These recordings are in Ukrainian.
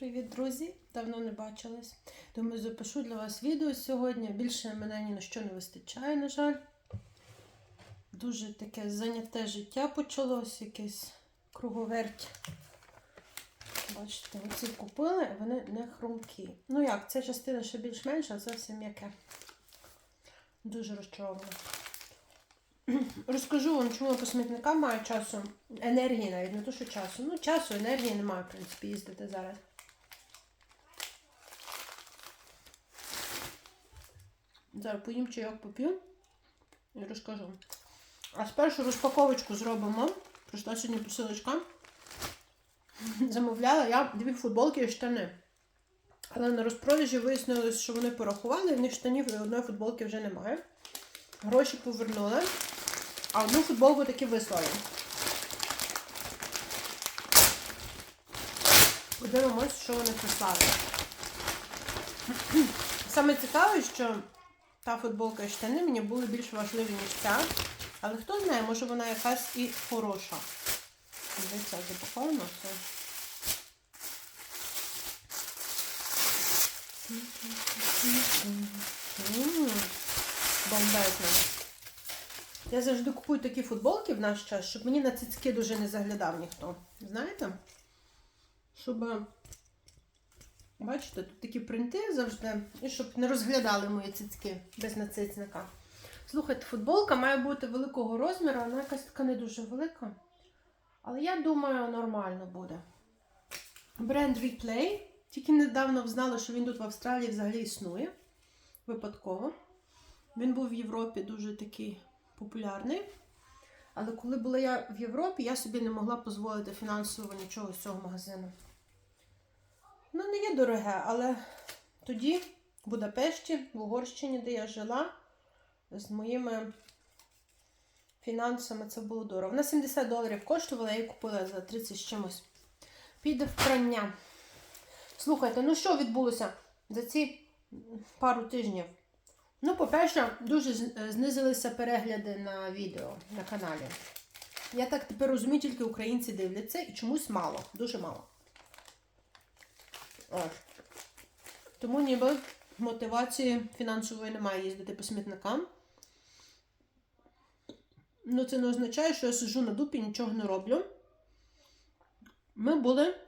Привіт, друзі! Давно не бачились. Думаю, запишу для вас відео сьогодні. Більше мене ні на що не вистачає, на жаль. Дуже таке зайняте життя почалось, якесь круговерть. Бачите, оці купили, вони не хрумкі. Ну як, ця частина ще більш-менш, а це все м'яке. Дуже розчарована. Розкажу вам, чому по смітникам маю часу. Енергії навіть, не то, що часу. Ну, часу, енергії немає, в принципі, їздити зараз. Зараз поїм чайок поп'ю і розкажу. А спершу розпаковочку зробимо. Прийшла сьогодні посилочка. Замовляла я дві футболки і штани. Але на розпродажі вияснилось, що вони порахували, в них штанів і одної футболки вже немає. Гроші повернули. А одну футболку таки вислали. Подивимось, що вони прислали. Саме цікаве, що та футболка і штани мені були більш важливі, ніж ця. Але хто знає, може вона якась і хороша. Дивіться, запаковано все. Бомбезно. Я завжди купую такі футболки в наш час, щоб мені на цицьки дуже не заглядав ніхто. Знаєте? Щоб. Бачите, тут такі принти завжди, і щоб не розглядали мої цицьки без нацицника. Слухайте, футболка має бути великого розміру, вона якась така не дуже велика. Але я думаю, нормально буде. Бренд Replay. Тільки недавно взнала, що він тут в Австралії взагалі існує. Випадково. Він був в Європі дуже такий популярний. Але коли була я в Європі, я собі не могла дозволити фінансово нічого з цього магазину. Ну, не є дороге, але тоді в Будапешті, в Угорщині, де я жила, з моїми фінансами це було дорого. Вона 70 доларів коштувала, я її купила за 30 з чимось. Піде в. Слухайте, ну що відбулося за ці пару тижнів? Ну, по-перше, дуже знизилися перегляди на відео на каналі. Я так тепер розумію, тільки українці дивляться і чомусь мало, дуже мало. Тому ніби мотивації фінансової немає їздити по смітникам. Ну, це не означає, що я сиджу на дупі і нічого не роблю. Ми були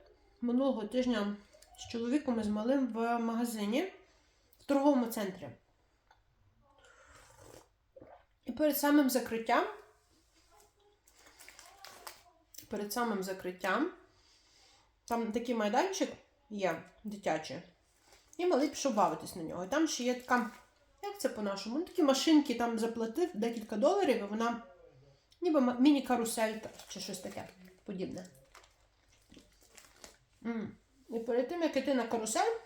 минулого тижня з чоловіком і з малим в магазині в торговому центрі. І перед самим закриттям, перед самим закриттям, там такий майданчик є дитячий. І малий пішов бавитись на нього. І там ще є така, як це по-нашому? Ну, такі машинки там заплатив декілька доларів, і вона ніби міні-карусель чи щось таке подібне. І перед тим, як йти на карусель,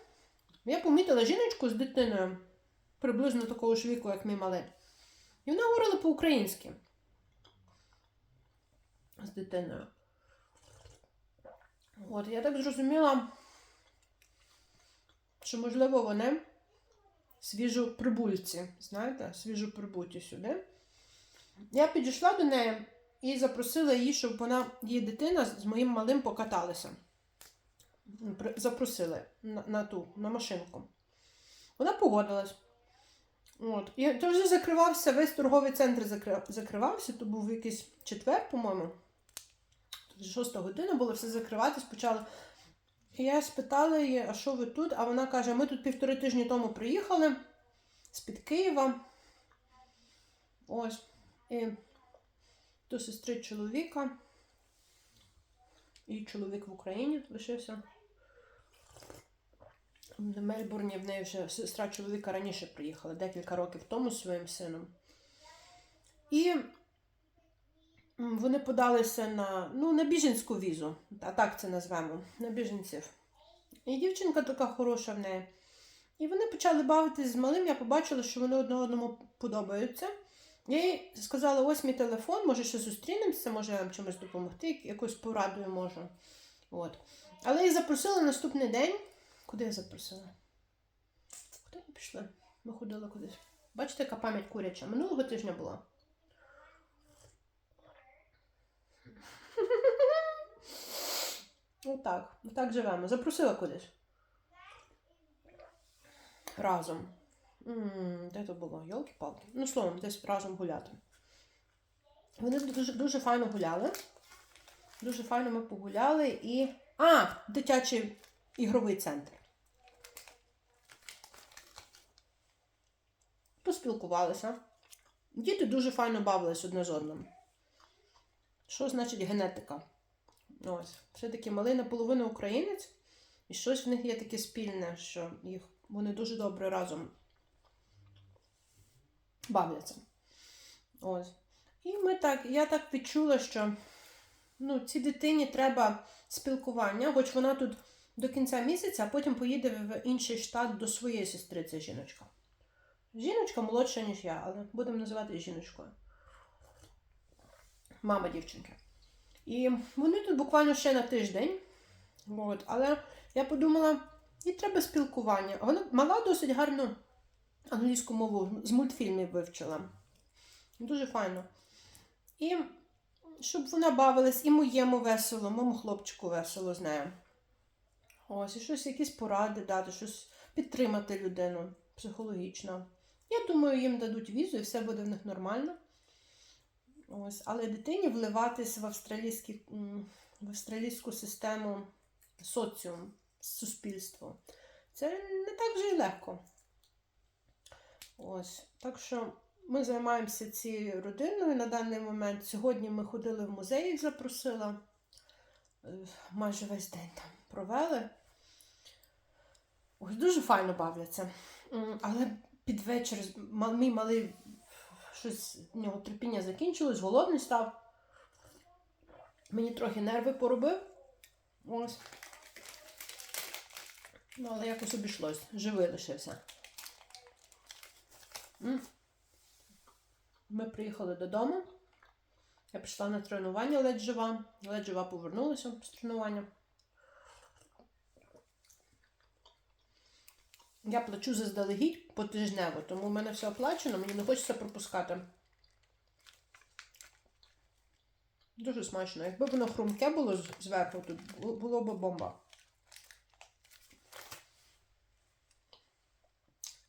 я помітила жіночку з дитиною приблизно такого ж віку, як мій малий. І вона говорила по-українськи з дитиною. От, я так зрозуміла, що, можливо, вони свіжоприбульці, знаєте, свіжоприбуті сюди. Я підійшла до неї і запросила її, щоб вона, її дитина з моїм малим покаталася. Запросили на, на ту, на машинку. Вона погодилась. От. І то вже закривався, весь торговий центр закривався, то був якийсь четвер, по-моєму. Шоста година було все закриватись, почали. Я спитала її, а що ви тут? А вона каже: ми тут півтори тижні тому приїхали з-під Києва. Ось. І до сестри чоловіка. І чоловік в Україні лишився. В Мельбурні в неї вже сестра чоловіка раніше приїхала, декілька років тому зі своїм сином. І вони подалися на ну, на біженську візу, а так це назвемо, на біженців. І дівчинка така хороша в неї. І вони почали бавитись з малим, я побачила, що вони одне одному подобаються. Я їй сказала, ось мій телефон, може ще зустрінемося, може я вам чимось допомогти, якусь порадою можу. От. Але її запросила наступний день. Куди я запросила? Куди ми пішли? Ми ходили кудись. Бачите, яка пам'ять куряча. Минулого тижня була. Отак. Отак живемо. Запросила кудись. Разом. м де то було? Йолки-палки. Ну, словом, десь разом гуляти. Вони дуже, дуже файно гуляли. Дуже файно ми погуляли і. А! Дитячий ігровий центр. Поспілкувалися. Діти дуже файно бавились одне з одним. Що значить генетика? Ось. Все-таки малий наполовину українець, і щось в них є таке спільне, що їх вони дуже добре разом бавляться. Ось. І ми так, я так відчула, що ну, цій дитині треба спілкування, хоч вона тут до кінця місяця, а потім поїде в інший штат до своєї сестри, це жіночка. Жіночка молодша, ніж я, але будемо називати жіночкою. Мама дівчинки. І вони тут буквально ще на тиждень. От, але я подумала, їй треба спілкування. Вона мала досить гарну англійську мову з мультфільмів вивчила. Дуже файно. І щоб вона бавилась і моєму весело, моєму хлопчику весело з нею. Ось, і щось, якісь поради дати, щось підтримати людину психологічно. Я думаю, їм дадуть візу і все буде в них нормально. Ось, але дитині вливатись в, австралійські, в австралійську систему соціум, суспільство. Це не так вже й легко. Ось. Так що ми займаємося цією родиною на даний момент. Сьогодні ми ходили в музей, їх запросила. Е, Майже весь день там провели. Ось дуже файно бавляться. Але під вечір мій малий щось в нього терпіння закінчилось, голодний став. Мені трохи нерви поробив. Ось. Ну, але якось обійшлось. Живий лишився. Ми приїхали додому. Я пішла на тренування ледь жива. Ледь жива повернулася з тренування. Я плачу заздалегідь потижнево, тому в мене все оплачено, мені не хочеться пропускати. Дуже смачно. Якби воно хрумке було зверху, бу- було б бомба.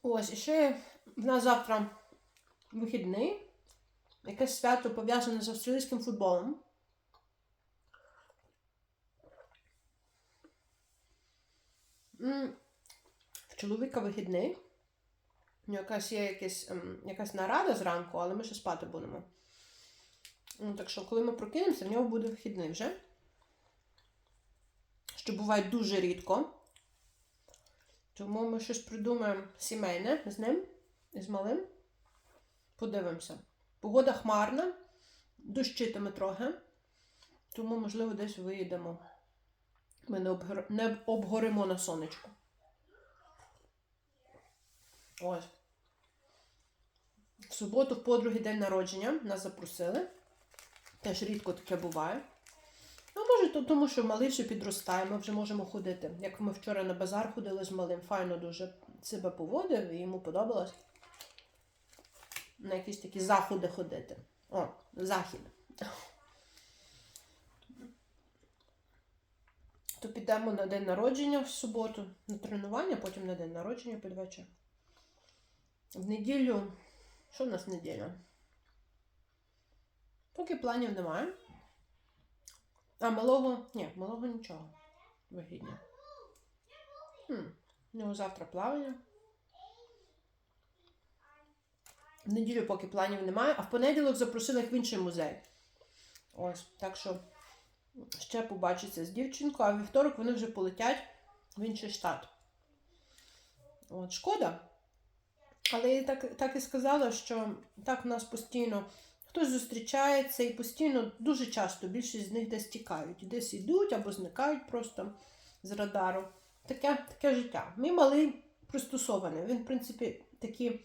Ось, і ще в нас завтра вихідний. Якесь свято пов'язане з австралійським футболом. М, чоловіка вихідний. У якась є якась, ем, якась нарада зранку, але ми ще спати будемо. Ну, так що, коли ми прокинемося, в нього буде вихідний вже. Що буває дуже рідко. Тому ми щось придумаємо сімейне з ним і з малим. Подивимося. Погода хмарна, дощитиме трохи. Тому, можливо, десь виїдемо. Ми не обгоримо на сонечку. Ось. В суботу в подруги день народження нас запросили. Теж рідко таке буває. Ну, може, то, тому що малий вже підростає, ми вже можемо ходити. Як ми вчора на базар ходили з малим, файно дуже себе поводив і йому подобалось на якісь такі заходи ходити. О, захід. То підемо на день народження в суботу, на тренування, потім на день народження під вечір. В неділю. Що в нас в неділю? Поки планів немає. А малого. Ні, малого нічого. Вигідня. Хм. У нього завтра плавання. В неділю поки планів немає, а в понеділок запросили їх в інший музей. Ось, так що ще побачиться з дівчинкою, а вівторок вони вже полетять в інший штат. От, шкода. Але я так, так і сказала, що так у нас постійно хтось зустрічається і постійно дуже часто більшість з них десь тікають. Десь йдуть або зникають просто з радару. Таке, таке життя. Мій малий пристосований. Він, в принципі, такі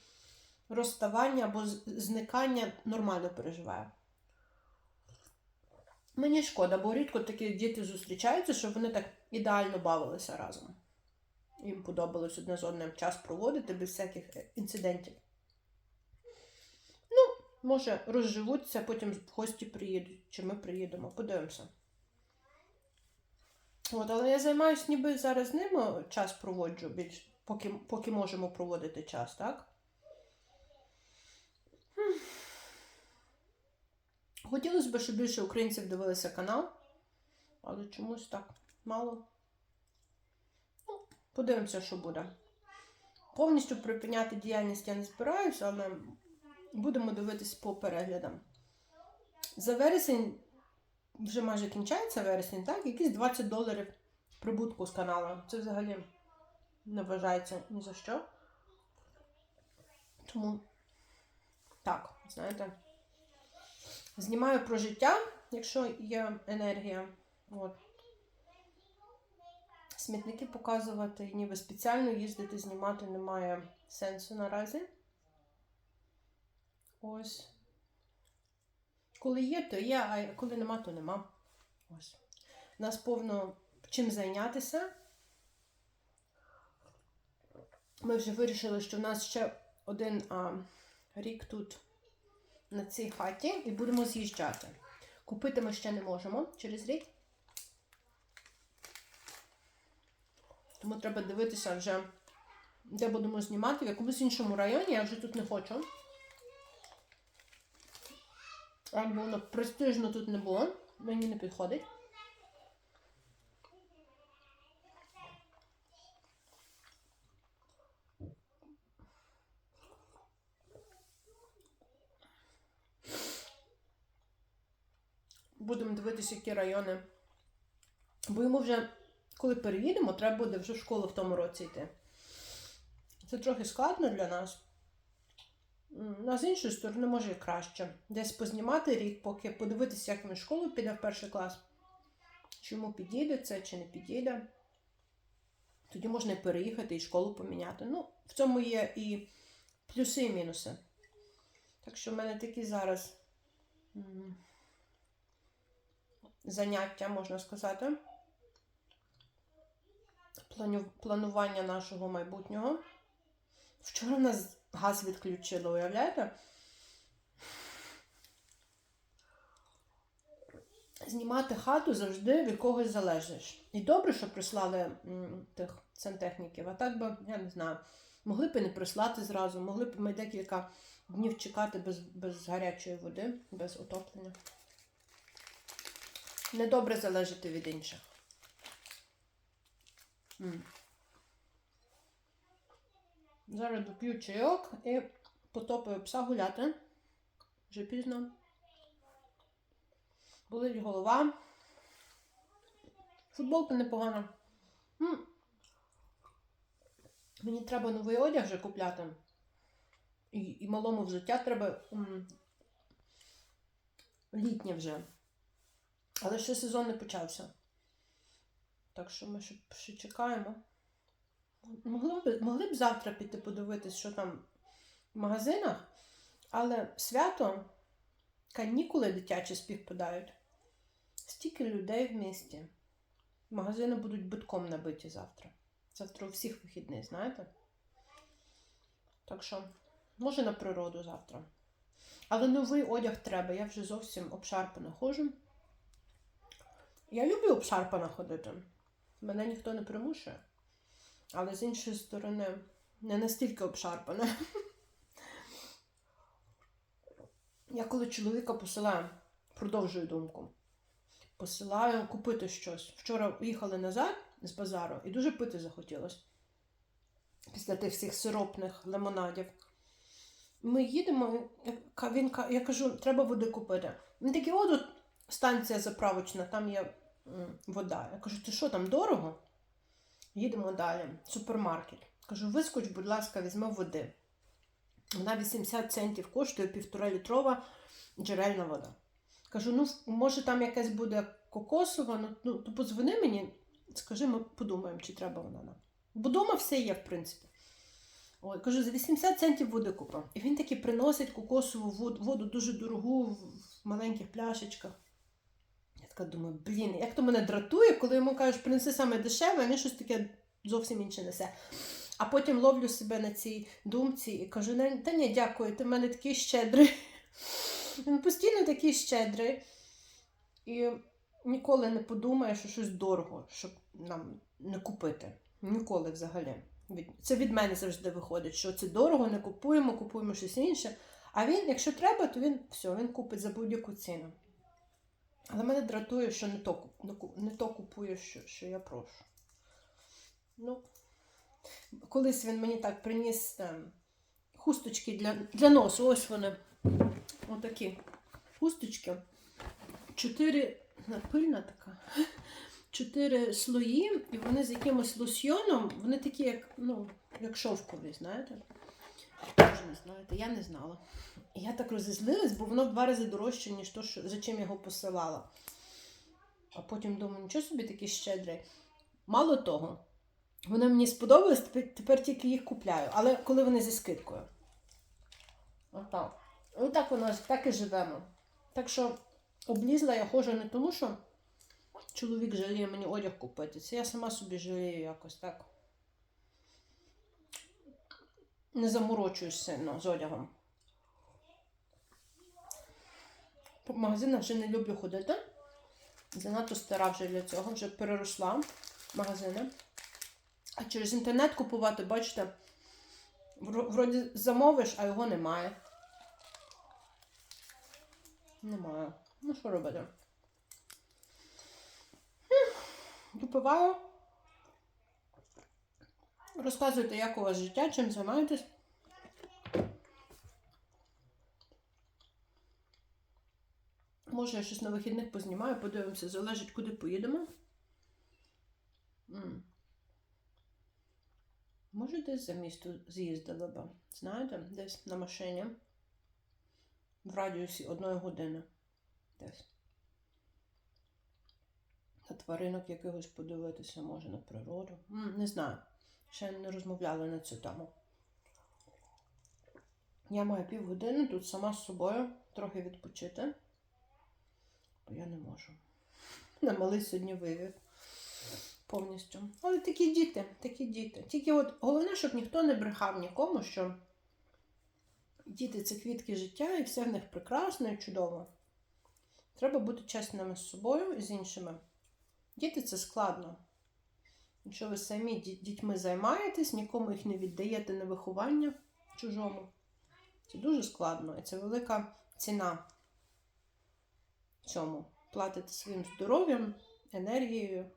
розставання або зникання нормально переживає. Мені шкода, бо рідко такі діти зустрічаються, щоб вони так ідеально бавилися разом. Їм подобалось одне з одним час проводити без всяких е, інцидентів. Ну, може, розживуться, потім гості приїдуть, чи ми приїдемо, подивимося. От, але я займаюся ніби зараз ним час проводжу, більш, поки, поки можемо проводити час, так? Хотілося б, щоб більше українців дивилися канал, але чомусь так мало. Подивимося, що буде. Повністю припиняти діяльність я не збираюся, але будемо дивитися по переглядам. За вересень вже майже кінчається вересень, так? Якісь 20 доларів прибутку з каналу. Це взагалі не вважається ні за що. Тому так, знаєте. Знімаю про життя, якщо є енергія. От. Смітники показувати, ніби спеціально їздити, знімати немає сенсу наразі. Ось. Коли є, то є, а коли нема, то нема. Ось. Нас повно чим зайнятися. Ми вже вирішили, що в нас ще один а, рік тут на цій хаті і будемо з'їжджати. Купити ми ще не можемо через рік. Тому треба дивитися вже, де будемо знімати, в якомусь іншому районі, я вже тут не хочу. Або воно престижно тут не було, мені не підходить. Будемо дивитися, які райони. Бо йому вже, коли переїдемо, треба буде вже в школу в тому році йти. Це трохи складно для нас. А з іншої сторони, може і краще. Десь познімати рік, поки подивитися, як він в школу піде в перший клас. Чи йому підійде це, чи не підійде. Тоді можна і переїхати і школу поміняти. Ну, в цьому є і плюси, і мінуси. Так що в мене такі зараз заняття, можна сказати. Планування нашого майбутнього. Вчора нас газ відключили, уявляєте? Знімати хату завжди від когось залежиш. І добре, що прислали тих сантехніків, а так би, я не знаю, могли б і не прислати зразу, могли б ми декілька днів чекати без, без гарячої води, без отоплення. Недобре залежати від інших. Зараз доп'ю чайок і потопаю пса гуляти. Вже пізно. Болить голова. Футболка непогана. М. Мені треба новий одяг вже купляти. І, і малому взуття треба м, літнє вже. Але ще сезон не почався. Так що ми ще, ще чекаємо. Могли б, могли б завтра піти подивитись, що там в магазинах, але свято, канікули дитячі співпадають. Стільки людей в місті. Магазини будуть битком набиті завтра. Завтра у всіх вихідних, знаєте? Так що, може на природу завтра. Але новий одяг треба, я вже зовсім обшарпана ходжу. Я люблю обшарпана ходити. Мене ніхто не примушує. Але з іншої сторони, не настільки обшарпана. Я коли чоловіка посилаю, продовжую думку. Посилаю купити щось. Вчора їхали назад з базару і дуже пити захотілося. Після тих всіх сиропних лимонадів. Ми їдемо, він, я кажу, треба води купити. Він такий, о, тут станція заправочна, там є вода. Я кажу, ти що, там дорого? Їдемо далі. Супермаркет. Кажу, вискоч, будь ласка, візьми води. Вона 80 центів коштує півтора літрова джерельна вода. Кажу, ну, може там якась буде кокосова, ну, ну то подзвони мені, скажи, ми подумаємо, чи треба вона нам. Бо вдома все є, в принципі. Ой, кажу, за 80 центів води купив. І він таки приносить кокосову воду, воду дуже дорогу в маленьких пляшечках. Така думаю, блін, як то мене дратує, коли йому кажуть, принеси саме дешеве, а він щось таке зовсім інше несе. А потім ловлю себе на цій думці і кажу, та ні, дякую, ти в мене такий щедрий. Він постійно такий щедрий. І ніколи не подумає, що щось дорого, щоб нам не купити. Ніколи взагалі. Це від мене завжди виходить, що це дорого, не купуємо, купуємо щось інше. А він, якщо треба, то він все, він купить за будь-яку ціну. Але мене дратує, що не то, не то купує, що, що я прошу. Ну, колись він мені так приніс ем, хусточки для, для носу. Ось вони. Отакі хусточки. Чотири пильна така. Чотири слої, і вони з якимось лосьйоном, вони такі, як, ну, як шовкові, знаєте? Може, не знаєте, я не знала. Я так розізлилась, бо воно в два рази дорожче, ніж то, що, за чим його посилала. А потім думаю, нічого собі такий щедрий. Мало того, вони мені сподобались, тепер, тепер тільки їх купляю. Але коли вони зі скидкою. Отак. Отак воно так і живемо. Так що облізла я ходжу не тому, що чоловік жаліє мені одяг купити. Це я сама собі жалію якось так. Не заморочуюсь сильно з одягом. По магазинах вже не люблю ходити. Занадто стара вже для цього, вже переросла магазини. А через інтернет купувати, бачите, вроді замовиш, а його немає. Немає. Ну, що робити? Допиваю. Розказуйте, як у вас життя, чим займаєтесь. Може, я щось на вихідних познімаю, подивимося, залежить, куди поїдемо. М. Може, десь за місто з'їздили б. Знаєте, десь на машині. В радіусі одної години. Десь. На тваринок якихось подивитися, може, на природу. М, не знаю. Ще не розмовляли на цю тему. Я маю півгодини тут сама з собою трохи відпочити. Бо я не можу. На малий сьогодні вивів повністю. Але такі діти, такі діти. Тільки от головне, щоб ніхто не брехав нікому, що діти це квітки життя і все в них прекрасно і чудово. Треба бути чесними з собою і з іншими. Діти це складно. Якщо ви самі дітьми займаєтесь, нікому їх не віддаєте на виховання чужому. Це дуже складно і це велика ціна цьому. Платите своїм здоров'ям, енергією.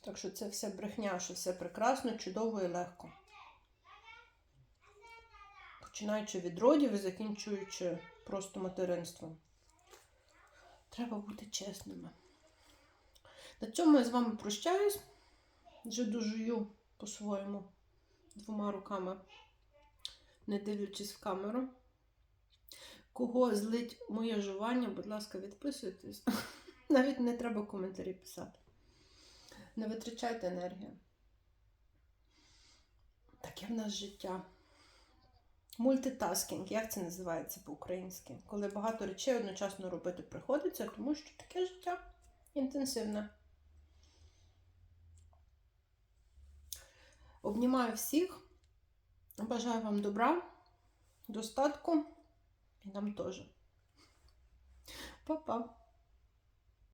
Так що це все брехня, що все прекрасно, чудово і легко. Починаючи від родів і закінчуючи просто материнством. Треба бути чесними. На цьому я з вами прощаюсь. Вже дожую по-своєму двома руками, не дивлячись в камеру. Кого злить моє жування, будь ласка, відписуйтесь. Навіть не треба коментарі писати. Не витрачайте енергію. Таке в нас життя. Мультитаскінг, як це називається по-українськи? Коли багато речей одночасно робити приходиться, тому що таке життя інтенсивне. Обнімаю всіх. Бажаю вам добра, достатку і нам теж. Па-па!